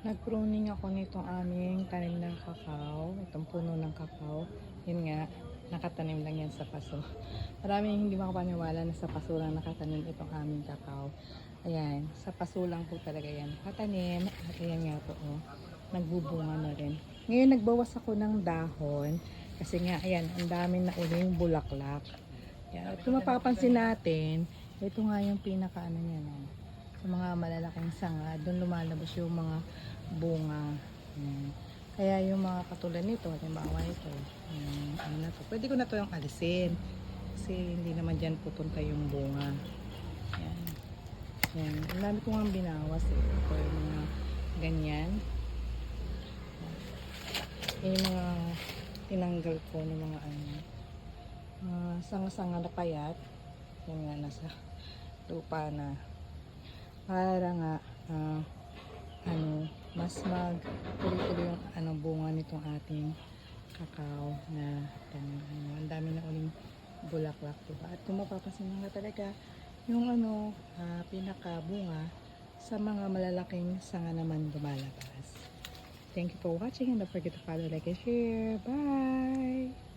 Nag-pruning ako nitong aming tanim ng kakao. Itong puno ng kakao. Yun nga, nakatanim lang yan sa paso. Maraming hindi makapaniwala na sa paso lang nakatanim itong aming kakao. Ayan, sa paso lang po talaga yan. Nakatanim. At ayan nga po, oh, nagbubunga na rin. Ngayon, nagbawas ako ng dahon. Kasi nga, ayan, ang dami na uling bulaklak. Yan. At kung mapapansin natin, ito nga yung pinaka ano niya, no? Sa mga malalaking sanga, doon lumalabas yung mga bunga. Yan. Kaya yung mga katulad nito, halimbawa ito, yung ano na to, pwede ko na to yung alisin. Kasi hindi naman dyan pupunta yung bunga. Yan. Yan. Ang dami ko nga binawas eh. Ito yung mga ganyan. Yan yung mga tinanggal ko ng mga ano, mga sanga-sanga na payat. Yan nga nasa lupa na para nga ah, ano mas mag tuloy-tuloy yung ano bunga nitong ating kakao na tanim. Ano, ang dami na uling bulaklak, diba? At kung mapapansin nga talaga, yung ano, ah, pinakabunga sa mga malalaking sanga naman lumalabas. Thank you for watching and don't forget to follow, like, and share. Bye!